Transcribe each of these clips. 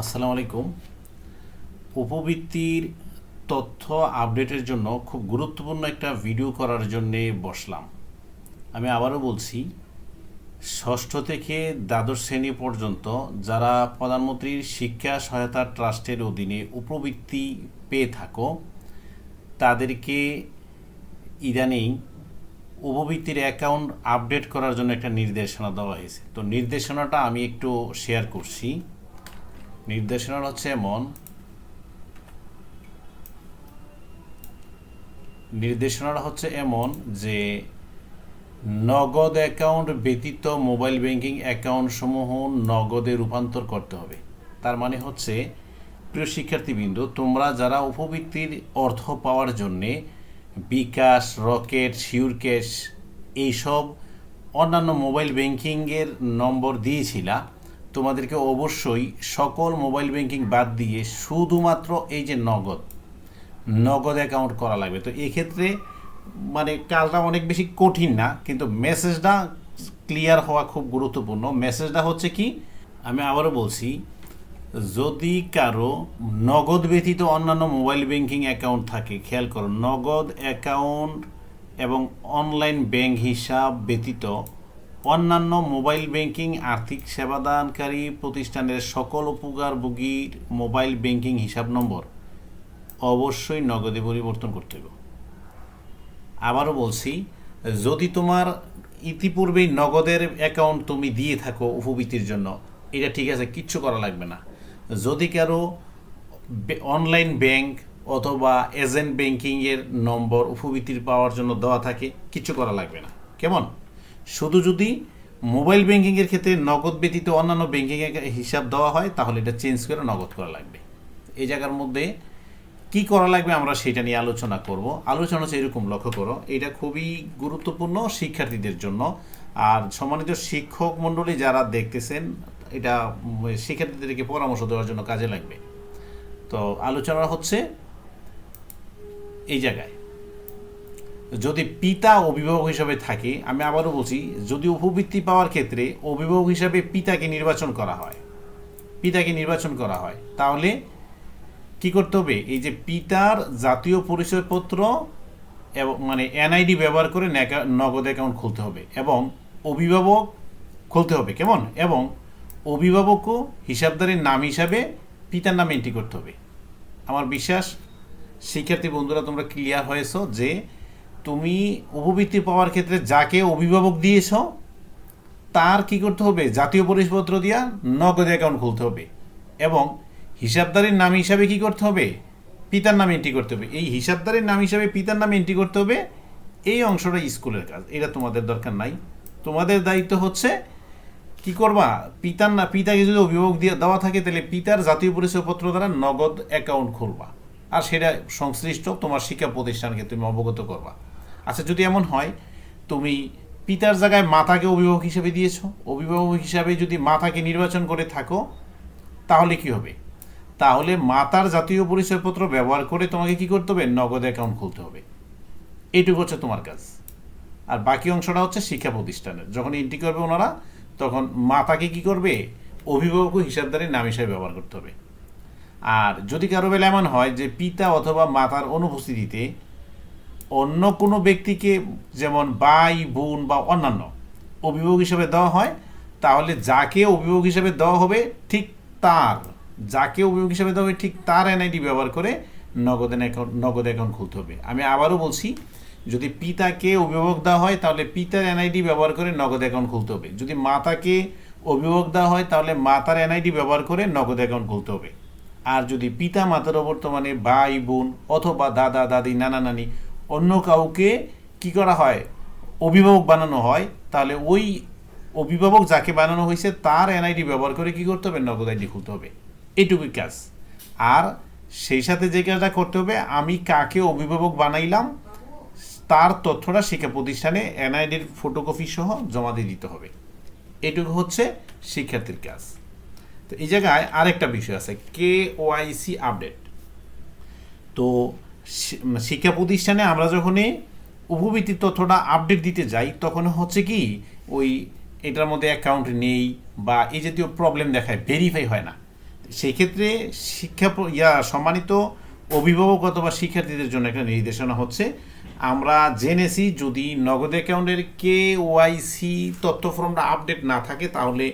আসসালামু আলাইকুম। উপবৃত্তির তথ্য আপডেটের জন্য খুব গুরুত্বপূর্ণ একটা ভিডিও করার জন্যে বসলাম। আমি আবারও বলছি, ষষ্ঠ থেকে দ্বাদশ শ্রেণি পর্যন্ত যারা প্রধানমন্ত্রীর শিক্ষা সহায়তা ট্রাস্টের অধীনে উপবৃত্তি পেয়ে থাকো, তাদেরকে ইদানিং উপবৃত্তির অ্যাকাউন্ট আপডেট করার জন্য একটা নির্দেশনা দেওয়া হয়েছে। তো নির্দেশনাটা আমি একটু শেয়ার করছি। নির্দেশনা হচ্ছে এমন। নির্দেশনাটা হচ্ছে এমন যে, নগদ অ্যাকাউন্ট ব্যতীত মোবাইল ব্যাংকিং অ্যাকাউন্ট সমূহ নগদে রূপান্তর করতে হবে। তার মানে হচ্ছে, প্রিয় শিক্ষার্থীবৃন্দ, তোমরা যারা উপবৃত্তির অর্থ পাওয়ার জন্যে বিকাশ, রকেট, শিউর ক্যাশ, এইসব অন্যান্য মোবাইল ব্যাংকিংয়ের নম্বর দিয়েছিলা তোমাদেরকে অবশ্যই সকল মোবাইল ব্যাংকিং বাদ দিয়ে শুধুমাত্র এই যে নগদ নগদ অ্যাকাউন্ট করা লাগবে। তো এক্ষেত্রে মানে কাজটা অনেক বেশি কঠিন না, কিন্তু মেসেজটা ক্লিয়ার হওয়া খুব গুরুত্বপূর্ণ। মেসেজটা হচ্ছে কি, আমি আবারও বলছি, যদি কারও নগদ ব্যতীত অন্যান্য মোবাইল ব্যাংকিং অ্যাকাউন্ট থাকে, খেয়াল করো, নগদ অ্যাকাউন্ট এবং অনলাইন ব্যাংক হিসাব ব্যতীত অন্যান্য মোবাইল ব্যাংকিং, আর্থিক সেবাদানকারী প্রতিষ্ঠানের সকল উপকারভোগীর মোবাইল ব্যাংকিং হিসাব নম্বর অবশ্যই নগদে পরিবর্তন করতে হবে। আবারও বলছি, যদি তোমার ইতিপূর্বেই নগদের অ্যাকাউন্ট তুমি দিয়ে থাকো উপবৃত্তির জন্য, এটা ঠিক আছে, কিচ্ছু করা লাগবে না। যদি কারও অনলাইন ব্যাংক অথবা এজেন্ট ব্যাংকিংয়ের নম্বর উপবৃত্তির পাওয়ার জন্য দেওয়া থাকে কিছু করা লাগবে না। কেমন? শুধু যদি মোবাইল ব্যাংকিংয়ের ক্ষেত্রে নগদ ব্যতীত অন্যান্য ব্যাংকিংয়ের হিসাব দেওয়া হয়, তাহলে এটা চেঞ্জ করে নগদ করা লাগবে। এই জায়গার মধ্যে কি করা লাগবে আমরা সেটা নিয়ে আলোচনা করব। আলোচনা হচ্ছে এরকম, লক্ষ্য করো, এটা খুবই গুরুত্বপূর্ণ শিক্ষার্থীদের জন্য। আর সম্মানিত শিক্ষক মণ্ডলী যারা দেখতেছেন, এটা শিক্ষার্থীদেরকে পরামর্শ দেওয়ার জন্য কাজে লাগবে। তো আলোচনা হচ্ছে এই জায়গায়। যদি পিতা অভিভাবক হিসাবে থাকে, আমি আবারও বলছি, যদি উপবৃত্তি পাওয়ার ক্ষেত্রে অভিভাবক হিসাবে পিতাকে নির্বাচন করা হয়, পিতাকে নির্বাচন করা হয়, তাহলে কি করতে হবে? এই যে পিতার জাতীয় পরিচয়পত্র এবং মানে এনআইডি ব্যবহার করে নগদ অ্যাকাউন্ট খুলতে হবে এবং অভিভাবক খুলতে হবে, কেমন? এবং অভিভাবকও হিসাবদারের নাম হিসাবে পিতার নামে এন্ট্রি করতে হবে। আমার বিশ্বাস, শিক্ষার্থী বন্ধুরা, তোমরা ক্লিয়ার হয়েছো যে তুমি উপবৃত্তি পাওয়ার ক্ষেত্রে যাকে অভিভাবক দিয়েছ, তার কি করতে হবে? জাতীয় পরিচয়পত্র দিয়া নগদ অ্যাকাউন্ট খুলতে হবে। এবং হিসাবদারির নাম হিসাবে কি করতে হবে? পিতার নামে এন্ট্রি করতে হবে। এই হিসাবদারের নাম হিসাবে পিতার নামে এন্ট্রি করতে হবে, এই অংশটা স্কুলের কাজ। এটা তোমাদের দরকার নাই। তোমাদের দায়িত্ব হচ্ছে কি করবা? পিতার না, পিতাকে যদি অভিভাবক দিয়ে দেওয়া থাকে, তাহলে পিতার জাতীয় পরিচয়পত্র দ্বারা নগদ অ্যাকাউন্ট খুলবা। আর সেটা সংশ্লিষ্ট তোমার শিক্ষা প্রতিষ্ঠানকে তুমি অবগত করবা। আচ্ছা যদি এমন হয়, তুমি পিতার জায়গায় মাতাকে অভিভাবক হিসেবে দিয়েছ। অভিভাবক হিসাবে যদি মাতাকে নির্বাচন করে থাকো, তাহলে কি হবে? তাহলে মাতার জাতীয় পরিচয়পত্র ব্যবহার করে তোমাকে কি করতে হবে? নগদ অ্যাকাউন্ট খুলতে হবে। এইটুকু হচ্ছে তোমার কাজ। আর বাকি অংশটা হচ্ছে শিক্ষা প্রতিষ্ঠানের। যখন এন্ট্রি করবে ওনারা, তখন মাতাকে কি করবে? অভিভাবক ও হিসাবদারের নাম হিসাবে ব্যবহার করতে হবে। আর যদি কারও বেলা এমন হয় যে পিতা অথবা মাতার অনুপস্থিতিতে অন্য কোনো ব্যক্তিকে যেমন ভাই, বোন বা অন্যান্য অভিভাবক হিসেবে দেওয়া হয়, তাহলে যাকে অভিভাবক হিসেবে দেওয়া হবে ঠিক তার, যাকে অভিভাবক হিসেবে দেওয়া হবে ঠিক তার এনআইডি ব্যবহার করে নগদ অ্যাকাউন্ট নগদ অ্যাকাউন্ট খুলতে হবে। আমি আবারও বলছি, যদি পিতাকে অভিভাবক দেওয়া হয়, তাহলে পিতার এনআইডি ব্যবহার করে নগদ অ্যাকাউন্ট খুলতে হবে। যদি মাতাকে অভিভাবক দেওয়া হয়, তাহলে মাতার এনআইডি ব্যবহার করে নগদ অ্যাকাউন্ট খুলতে হবে। আর যদি পিতা মাতার বর্তমানে ভাই, বোন অথবা দাদা, দাদি, নানা, নানি অন্য কাউকে কি করা হয়? অভিভাবক বানানো হয়। তাহলে ওই অভিভাবক যাকে বানানো হয়েছে, তার এনআইডি ব্যবহার করে কি করতে হবে? নগদ আইডি খুলতে হবে। এইটুকুই কাজ। আর সেই সাথে যে কাজটা করতে হবে, আমি কাকে অভিভাবক বানাইলাম, তার তথ্যটা শিক্ষা প্রতিষ্ঠানে এনআইডির ফটোকপি সহ জমা দিয়ে দিতে হবে। এটুকু হচ্ছে শিক্ষার্থীর কাজ। তো এই জায়গায় আরেকটা বিষয় আছে কে ওয়াইসি আপডেট তো শিক্ষা প্রতিষ্ঠানে আমরা যখনই উপবৃত্তির তথ্যটা আপডেট দিতে যাই, তখন হচ্ছে কি, ওই এটার মধ্যে অ্যাকাউন্ট নেই বা এই জাতীয় প্রবলেম দেখায় ভেরিফাই হয় না। সেই ক্ষেত্রে শিক্ষা ইয়া, সম্মানিত অভিভাবক অথবা শিক্ষার্থীদের জন্য একটা নির্দেশনা হচ্ছে, আমরা জেনেছি যদি নগদ অ্যাকাউন্টের কে ওয়াইসি তথ্য ফর্মটা আপডেট না থাকে, তাহলে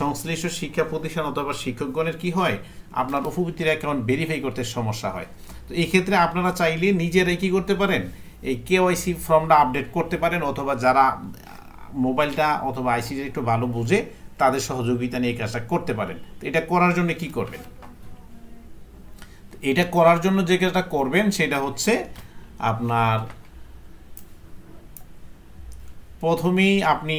সংশ্লিষ্ট শিক্ষা প্রতিষ্ঠান অথবা শিক্ষকগণের কি হয়? আপনার উপবৃত্তির অ্যাকাউন্ট ভেরিফাই করতে সমস্যা হয়। তো এই ক্ষেত্রে আপনারা চাইলে নিজেরাই কি করতে পারেন? এই কেওয়াইসি ফর্মটা আপডেট করতে পারেন অথবা যারা মোবাইলটা অথবা আইসিটি একটু ভালো বুঝে, তাদের সহযোগিতা নিয়ে এই কাজটা করতে পারেন। তো এটা করার জন্য কি করবেন? এটা করার জন্য যে কাজটা করবেন, সেটা হচ্ছে আপনার প্রথমেই আপনি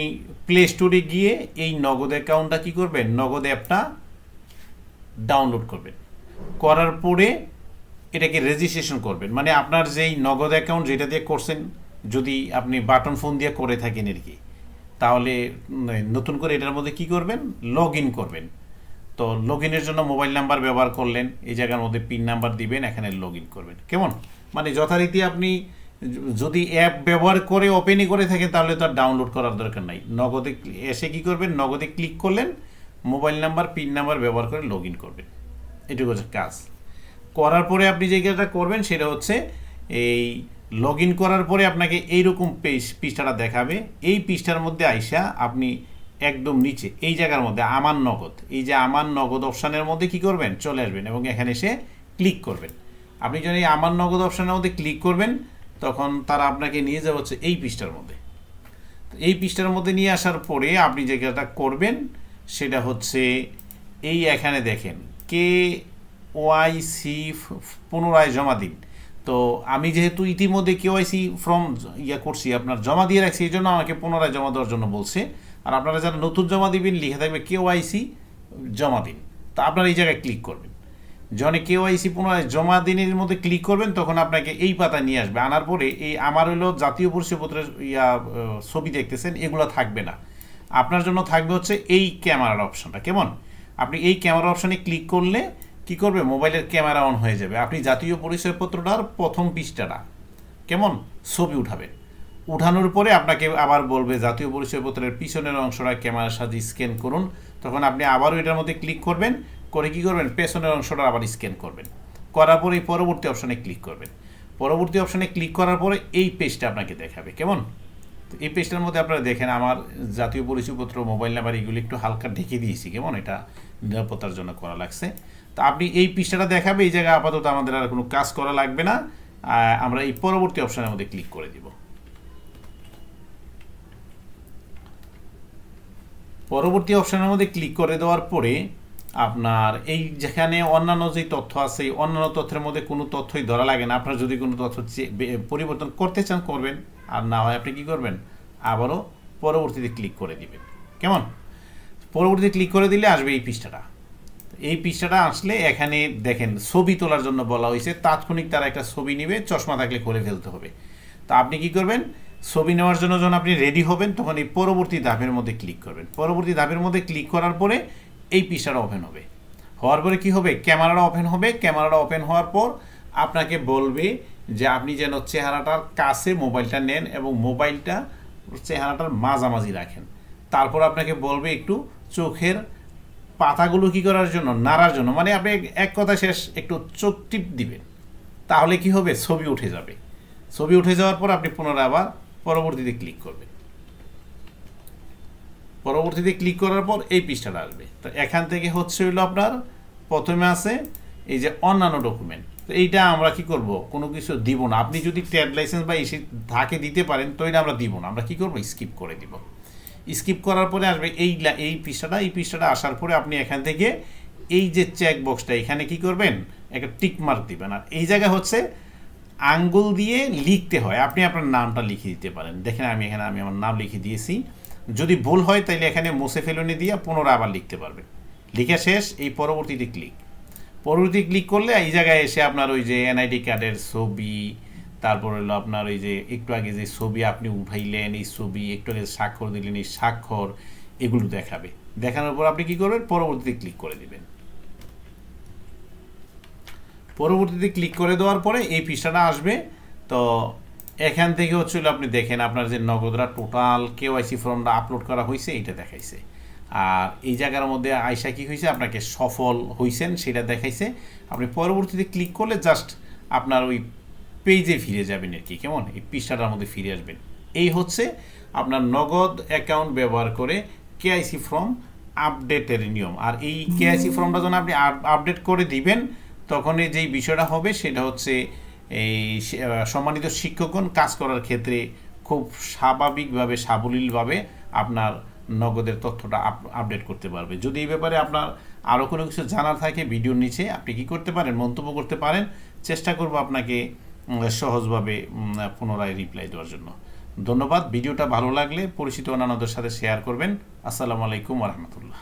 প্লে স্টোরে গিয়ে এই নগদ অ্যাকাউন্টটা কি করবেন? নগদ অ্যাপটা ডাউনলোড করবেন। করার পরে এটাকে রেজিস্ট্রেশন করবেন। মানে আপনার যেই নগদ অ্যাকাউন্ট যেটা দিয়ে করছেন, যদি আপনি বাটন ফোন দিয়ে করে থাকেন আর কি, তাহলে নতুন করে এটার মধ্যে কি করবেন? লগ ইন করবেন। তো লগ ইনের জন্য মোবাইল নাম্বার ব্যবহার করলেন, এই জায়গার মধ্যে পিন নাম্বার দিবেন, এখানে লগ ইন করবেন। কেমন? মানে যথারীতি আপনি যদি অ্যাপ ব্যবহার করে ওপেনই করে থাকেন, তাহলে তো আর ডাউনলোড করার দরকার নাই। নগদে এসে কি করবেন? নগদে ক্লিক করলেন মোবাইল নাম্বার পিন নাম্বার ব্যবহার করে লগ ইন করবেন। এটুকু হচ্ছে কাজ। করার পরে আপনি যে কাজটা করবেন সেটা হচ্ছে এই লগ ইন করার পরে আপনাকে এইরকম পেজ পৃষ্ঠাটা দেখাবে। এই পৃষ্ঠার মধ্যে আইসা আপনি একদম নিচে, এই জায়গার মধ্যে আমার নগদ। এই যে আমার নগদ অপশানের মধ্যে কি করবেন? চলে আসবেন এবং এখানে এসে ক্লিক করবেন। আপনি যখন এই আমার নগদ অপশানের মধ্যে ক্লিক করবেন, তখন তারা আপনাকে নিয়ে যাওয়া হচ্ছে এই পৃষ্ঠার মধ্যে। এই পৃষ্ঠার মধ্যে নিয়ে আসার পরে আপনি যে কাজটা করবেন, সেটা হচ্ছে এই এখানে দেখেন, কে ওয়াইসি পুনরায় জমা দিন। তো আমি যেহেতু ইতিমধ্যে কেওয়াইসি ফর্ম ইয়া করছি, আপনার জমা দিয়ে রাখছি এই জন্য আমাকে পুনরায় জমা দেওয়ার জন্য বলছে। আর আপনারা যারা নতুন জমা দিবেন, লিখে থাকবে কেওয়াইসি জমা দিন। তো আপনারা এই জায়গায় ক্লিক করবেন। যখন কেওয়াইসি পুনরায় জমা দিনের মধ্যে ক্লিক করবেন, তখন আপনাকে এই পাতা নিয়ে আসবে। আনার পরে এই আমার হলো জাতীয় পরিচয়পত্রের, ইয়া ছবি দেখতেছেন, এগুলো থাকবে না। আপনার জন্য থাকবে হচ্ছে এই ক্যামেরার অপশনটা। কেমন? আপনি এই ক্যামেরা অপশনে ক্লিক করলে কি করবে? মোবাইলের ক্যামেরা অন হয়ে যাবে। আপনি জাতীয় পরিচয়পত্রটার প্রথম পৃষ্ঠাটা কেমন? ছবি উঠাবে। উঠানোর পরে আপনাকে আবার বলবে, জাতীয় পরিচয়পত্রের পিছনের অংশটা ক্যামেরার সাথে স্ক্যান করুন। তখন আপনি আবারও এটার মধ্যে ক্লিক করবেন। করে কি করবেন? পেছনের অংশটা আবার স্ক্যান করবেন। করার পরে এই পরবর্তী অপশনে ক্লিক করবেন। পরবর্তী অপশনে ক্লিক করার পরে এই পেজটা আপনাকে দেখাবে। কেমন? তো এই পেজটার মধ্যে আপনারা দেখেন, আমার জাতীয় পরিচয়পত্র, মোবাইল নাম্বার, এগুলি একটু হালকা ঢেকে দিয়েছি। কেমন? এটা নিরাপত্তার জন্য করা লাগছে। তো আপনি এই পৃষ্ঠাটা দেখাবে, এই জায়গায় আপাতত আমাদের আর কোনো কাজ করা লাগবে না। আমরা এই পরবর্তী অপশানের মধ্যে ক্লিক করে দিব। পরবর্তী অপশানের মধ্যে ক্লিক করে দেওয়ার পরে আপনার এই যেখানে অন্যান্য যে তথ্য আছে অন্যান্য তথ্যের মধ্যে কোনো তথ্যই ধরা লাগে না। আপনার যদি কোনো তথ্য পরিবর্তন করতে চান, করবেন। আর না হয় আপনি কি করবেন? আবারও পরবর্তীতে ক্লিক করে দিবেন। কেমন? পরবর্তীতে ক্লিক করে দিলে আসবে এই পৃষ্ঠাটা। এই পৃষ্ঠাটা আসলে এখানে দেখেন, ছবি তোলার জন্য বলা হয়েছে, তাৎক্ষণিক তারা একটা ছবি নেবে, চশমা থাকলে করে ফেলতে হবে। তা আপনি কি করবেন? ছবি নেওয়ার জন্য যখন আপনি রেডি হবেন, তখন এই পরবর্তী ধাপের মধ্যে ক্লিক করবেন। পরবর্তী ধাপের মধ্যে ক্লিক করার পরে এই পৃষ্ঠাটা ওপেন হবে। হওয়ার পরে কি হবে? ক্যামেরাটা ওপেন হবে। ক্যামেরাটা ওপেন হওয়ার পর আপনাকে বলবে যে আপনি যেন চেহারাটার কাছে মোবাইলটা নেন এবং মোবাইলটা চেহারাটার মাঝামাঝি রাখেন। তারপর আপনাকে বলবে একটু চোখের পাতাগুলো কি করার জন্য, নাড়ার জন্য। মানে আপনি এক- কথা শেষ, একটু চোখ টিপ দিবেন। তাহলে কি হবে? ছবি উঠে যাবে। ছবি উঠে যাওয়ার পর আপনি পুনরায় আবার পরবর্তীতে ক্লিক করবেন। পরবর্তীতে ক্লিক করার পর এই পৃষ্ঠাটা আসবে। তো এখান থেকে হচ্ছে হইল আপনার, প্রথমে আছে এই যে অন্যান্য ডকুমেন্ট তো এইটা আমরা কি করব? কোনো কিছু দিব না। আপনি যদি ট্রেড লাইসেন্স বা এসে ধাকে দিতে পারেন তো এটা আমরা দিব না। আমরা কি করব? স্কিপ করে দিব। স্কিপ করার পরে আসবে এই এই পৃষ্ঠাটা এই পৃষ্ঠাটা আসার পরে আপনি এখান থেকে এই যে চেক বক্সটা এখানে কি করবেন? একটা টিক মার্ক দিবেন। আর এই জায়গা হচ্ছে আঙ্গুল দিয়ে লিখতে হয়। আপনি আপনার নামটা লিখে দিতে পারেন। দেখেন আমি এখানে, আমি আমার নাম লিখে দিয়েছি। যদি ভুল হয় তাহলে এখানে মুছে ফেলনে দিয়ে পুনরায় আবার লিখতে পারবেন। লিখে শেষ, এই পরবর্তীতে ক্লিক পরবর্তী ক্লিক করলে এই জায়গায় এসে আপনার ওই যে এনআইডি কার্ডের ছবি তারপর হলো আপনার ওই যে একটু আগে যে ছবি আপনি উঠাইলেন, এই ছবি একটু আগে স্বাক্ষর দিলেন, এই স্বাক্ষর এগুলো দেখাবে। দেখানোর পর আপনি কি করবেন? পরবর্তীতে ক্লিক করে দিবেন। পরবর্তীতে ক্লিক করে দেওয়ার পরে এই পৃষ্ঠাটা আসবে। তো এখান থেকে হচ্ছে আপনি দেখেন আপনার যে নগদরা টোটাল কেওয়াইসি ফর্মটা আপলোড করা হয়েছে এটা দেখাইছে। আর এই জায়গার মধ্যে আয়সা কী হয়েছে আপনাকে সফল হয়েছেন সেটা দেখাইছে। আপনি পরবর্তীতে ক্লিক করলে জাস্ট আপনার ওই পেজে ফিরে যাবেন আর কি কেমন? এই পৃষ্ঠাটার মধ্যে ফিরে আসবেন। এই হচ্ছে আপনার নগদ অ্যাকাউন্ট ব্যবহার করে কেআইসি ফর্ম আপডেটের নিয়ম। আর এই কেআইসি ফর্মটা যখন আপনি আপডেট করে দিবেন তখন এই যেই বিষয়টা হবে সেটা হচ্ছে এই সম্মানিত শিক্ষকগণ কাজ করার ক্ষেত্রে খুব স্বাভাবিকভাবে সাবলীলভাবে আপনার নগদের তথ্যটা আপ- আপডেট করতে পারবে। যদি এই ব্যাপারে আপনার আরও কোনো কিছু জানার থাকে ভিডিওর নিচে আপনি কি করতে পারেন মন্তব্য করতে পারেন চেষ্টা করব আপনাকে সহজভাবে পুনরায় রিপ্লাই দেওয়ার জন্য। ধন্যবাদ। ভিডিওটা ভালো লাগলে পরিচিত অন্যান্যদের সাথে শেয়ার করবেন। আসসালামু আলাইকুম রহমতুল্লাহ।